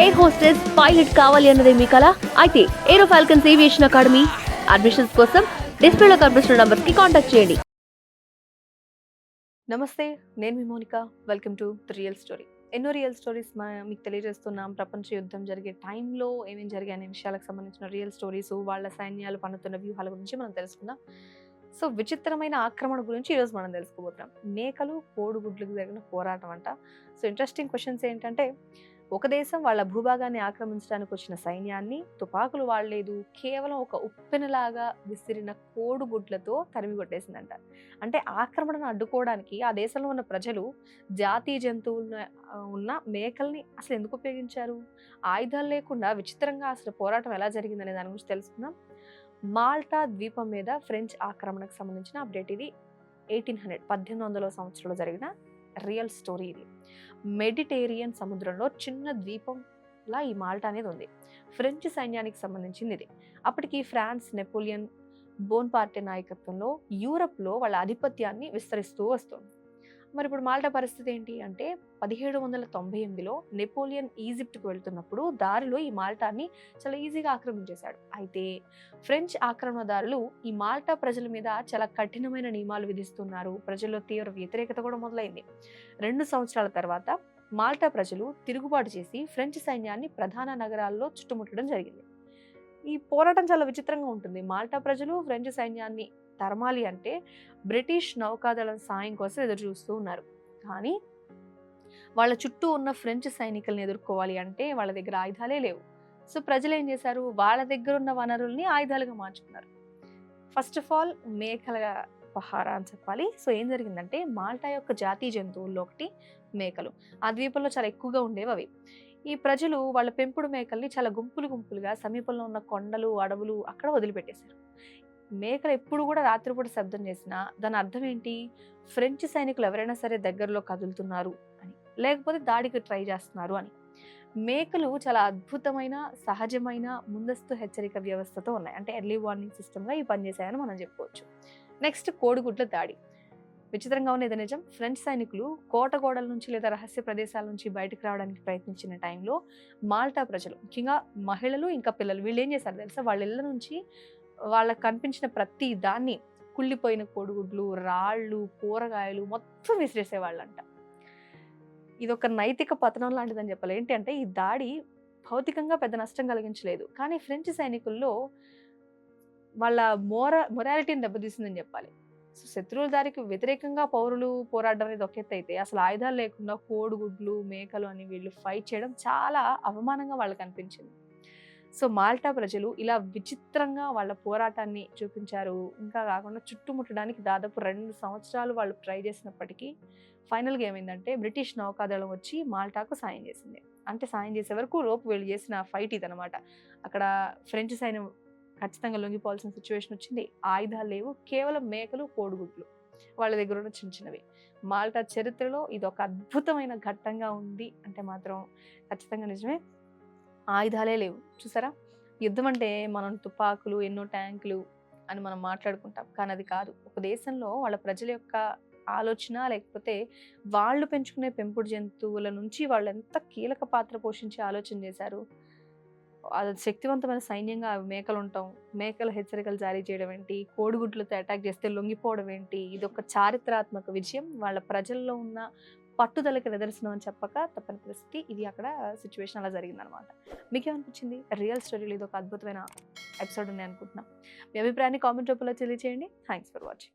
Air hostess pilot కావాలి అన్నదే మీ కళ అయితే aero falcons aviation academy admissions కోసం డిస్ప్లేలో కనిపిస్తున్న నంబర్స్కి కాంటాక్ట్ చేయండి. నమస్తే నేను మీ Monika. Welcome to the real story ఎన్నో రియల్ స్టోరీస్ మా మీకు తెలియజేస్తున్నాం. ప్రపంచ యుద్ధం జరిగే టైంలో ఏమేమి జరిగాయి అనే విషయాలకు సంబంధించిన రియల్ స్టోరీస్ వాళ్ళ సైన్యాలు పన్నుతున్న వ్యూహాల గురించి మనం తెలుసుకుందాం. సో విచిత్రమైన ఆక్రమణ గురించి ఈరోజు మనం తెలుసుకోబోతున్నాం. మేకలు కోడిగుడ్లకు జరిగిన పోరాటం అంట. సో ఇంట్రెస్టింగ్ క్వశ్చన్స్ ఏంటంటే ఒక దేశం వాళ్ళ భూభాగాన్ని ఆక్రమించడానికి వచ్చిన సైన్యాన్ని తుపాకులు వాడలేదు. కేవలం ఒక ఉప్పెనలాగా విసిరిన కోడిగుడ్లతో తరిమి కొట్టేసిందంట అంటే ఆక్రమణను అడ్డుకోవడానికి ఆ దేశంలో ఉన్న ప్రజలు జాతీయ జంతువులను ఉన్న మేకల్ని అసలు ఎందుకు ఉపయోగించారు? ఆయుధాలు లేకుండా విచిత్రంగా అసలు పోరాటం ఎలా జరిగిందనే దాని గురించి తెలుసుకుందాం. మాల్టా ద్వీపం మీద ఫ్రెంచ్ ఆక్రమణకు సంబంధించిన అప్డేట్ ఇది. ఎయిటీన్ హండ్రెడ్ పద్దెనిమిది వందల సంవత్సరంలో జరిగిన రియల్ స్టోరీ ఇది. మెడిటేరియన్ సముద్రంలో చిన్న ద్వీపంలా ఈ మాల్టా అనేది ఉంది. ఫ్రెంచ్ సైన్యానికి సంబంధించింది ఇది. అప్పటికి ఫ్రాన్స్ నెపోలియన్ బోన్ పార్టీ నాయకత్వంలో యూరప్లో వాళ్ళ ఆధిపత్యాన్ని విస్తరిస్తూ వస్తుంది. మరి ఇప్పుడు మాల్టా పరిస్థితి ఏంటి అంటే పదిహేడు వందల తొంభై ఎనిమిదిలో నెపోలియన్ ఈజిప్ట్కు వెళ్తున్నప్పుడు దారిలో ఈ మాల్టాని చాలా ఈజీగా ఆక్రమించేశాడు. అయితే ఫ్రెంచ్ ఆక్రమణదారులు ఈ మాల్టా ప్రజల మీద చాలా కఠినమైన నియమాలు విధిస్తున్నారు. ప్రజల్లో తీవ్ర వ్యతిరేకత కూడా మొదలైంది. రెండు సంవత్సరాల తర్వాత మాల్టా ప్రజలు తిరుగుబాటు చేసి ఫ్రెంచ్ సైన్యాన్ని ప్రధాన నగరాల్లో చుట్టుముట్టడం జరిగింది. ఈ పోరాటం చాలా విచిత్రంగా ఉంటుంది. మాల్టా ప్రజలు ఫ్రెంచ్ సైన్యాన్ని తరమాలి అంటే బ్రిటిష్ నౌకాదళం సాయం కోసం ఎదురు చూస్తూ ఉన్నారు. కానీ వాళ్ళ చుట్టూ ఉన్న ఫ్రెంచ్ సైనికులను ఎదుర్కోవాలి అంటే వాళ్ళ దగ్గర ఆయుధాలే లేవు. సో ప్రజలు ఏం చేశారు? వాళ్ళ దగ్గర ఉన్న వనరుల్ని ఆయుధాలుగా మార్చుకున్నారు. ఫస్ట్ ఆఫ్ ఆల్ మేకల పహార అని చెప్పాలి. సో ఏం జరిగిందంటే మాల్టా యొక్క జాతీయ జంతువుల్లో ఒకటి మేకలు. ఆ ద్వీపంలో చాలా ఎక్కువగా ఉండేవి అవి. ఈ ప్రజలు వాళ్ళ పెంపుడు మేకల్ని చాలా గుంపులు గుంపులుగా సమీపంలో ఉన్న కొండలు అడవులు అక్కడ వదిలిపెట్టేశారు. మేకలు ఎప్పుడు కూడా రాత్రిపూట శబ్దం చేసినా దాని అర్థం ఏంటి? ఫ్రెంచ్ సైనికులు ఎవరైనా సరే దగ్గరలో కదులుతున్నారు అని లేకపోతే దాడికి ట్రై చేస్తున్నారు అని. మేకలు చాలా అద్భుతమైన సహజమైన ముందస్తు హెచ్చరిక వ్యవస్థతో ఉన్నాయి. అంటే ఎర్లీ వార్నింగ్ సిస్టమ్గా ఈ పనిచేశాయని మనం చెప్పుకోవచ్చు. నెక్స్ట్ కోడిగుడ్ల దాడి. విచిత్రంగా ఉన్నది నిజం. ఫ్రెంచ్ సైనికులు కోట గోడల నుంచి లేదా రహస్య ప్రదేశాల నుంచి బయటకు రావడానికి ప్రయత్నించిన టైంలో మాల్టా ప్రజలు ముఖ్యంగా మహిళలు ఇంకా పిల్లలు వీళ్ళు ఏం చేశారు తెలుసా? వాళ్ళ ఇళ్ళ నుంచి వాళ్ళకి కనిపించిన ప్రతి దాన్ని కుళ్ళిపోయిన కోడిగుడ్లు రాళ్ళు కూరగాయలు మొత్తం విసిరేసేవాళ్ళంట. ఇది ఒక నైతిక పతనం లాంటిదని చెప్పాలి. ఏంటి అంటే ఈ దాడి భౌతికంగా పెద్ద నష్టం కలిగించలేదు. కానీ ఫ్రెంచ్ సైనికుల్లో వాళ్ళ మోర మొరాలిటీని దెబ్బతీసిందని చెప్పాలి. సో శత్రువుల దారికి వ్యతిరేకంగా పౌరులు పోరాడడం అనేది ఒక ఎత్తు అయితే అసలు ఆయుధాలు లేకుండా కోడిగుడ్లు మేకలు అని వీళ్ళు ఫైట్ చేయడం చాలా అవమానంగా వాళ్ళకి అనిపించింది. సో మాల్టా ప్రజలు ఇలా విచిత్రంగా వాళ్ళ పోరాటాన్ని చూపించారు. ఇంకా కాకుండా చుట్టుముట్టడానికి దాదాపు రెండు సంవత్సరాలు వాళ్ళు ట్రై చేసినప్పటికీ ఫైనల్గా ఏమైందంటే బ్రిటిష్ నౌకాదళం వచ్చి మాల్టాకు సాయం చేసింది. అంటే సాయం చేసే వరకు రోపు వీళ్ళు చేసిన ఫైట్ ఇదనమాట అక్కడ ఫ్రెంచ్ సైన్యం ఖచ్చితంగా లొంగిపోవాల్సిన సిచ్యువేషన్ వచ్చింది. ఆయుధాలు లేవు కేవలం మేకలు కోడిగుడ్లు వాళ్ళ దగ్గర ఉన్న చిన్న చిన్నవి. మాల్టా చరిత్రలో ఇది ఒక అద్భుతమైన ఘట్టంగా ఉంది అంటే మాత్రం ఖచ్చితంగా నిజమే. ఆయుధాలే లేవు. చూసారా? యుద్ధం అంటే మనం తుపాకులు ఎన్నో ట్యాంకులు అని మనం మాట్లాడుకుంటాం. కానీ అది కాదు. ఒక దేశంలో వాళ్ళ ప్రజల యొక్క ఆలోచన లేకపోతే వాళ్ళు పెంచుకునే పెంపుడు జంతువుల నుంచి వాళ్ళు ఎంత కీలక పాత్ర పోషించి ఆలోచన చేశారు? అది శక్తివంతమైన సైన్యంగా అవి మేకలు ఉంటాం మేకలు హెచ్చరికలు జారీ చేయడం ఏంటి? కోడిగుడ్లతో అటాక్ చేస్తే లొంగిపోవడం ఏంటి? ఇది ఒక చారిత్రాత్మక విజయం. వాళ్ళ ప్రజల్లో ఉన్న పట్టుదలకి నిదర్శనం అని చెప్పక తప్పని పరిస్థితి. ఇది అక్కడ సిచ్యువేషన్ అలా జరిగిందనమాట. మీకేమనిపించింది? రియల్ స్టోరీలో ఇది ఒక అద్భుతమైన ఎపిసోడ్ ఉంది అనుకుంటున్నాం మీ అభిప్రాయాన్ని కామెంట్ రూపంలో తెలియజేయండి థ్యాంక్స్ ఫర్ వాచింగ్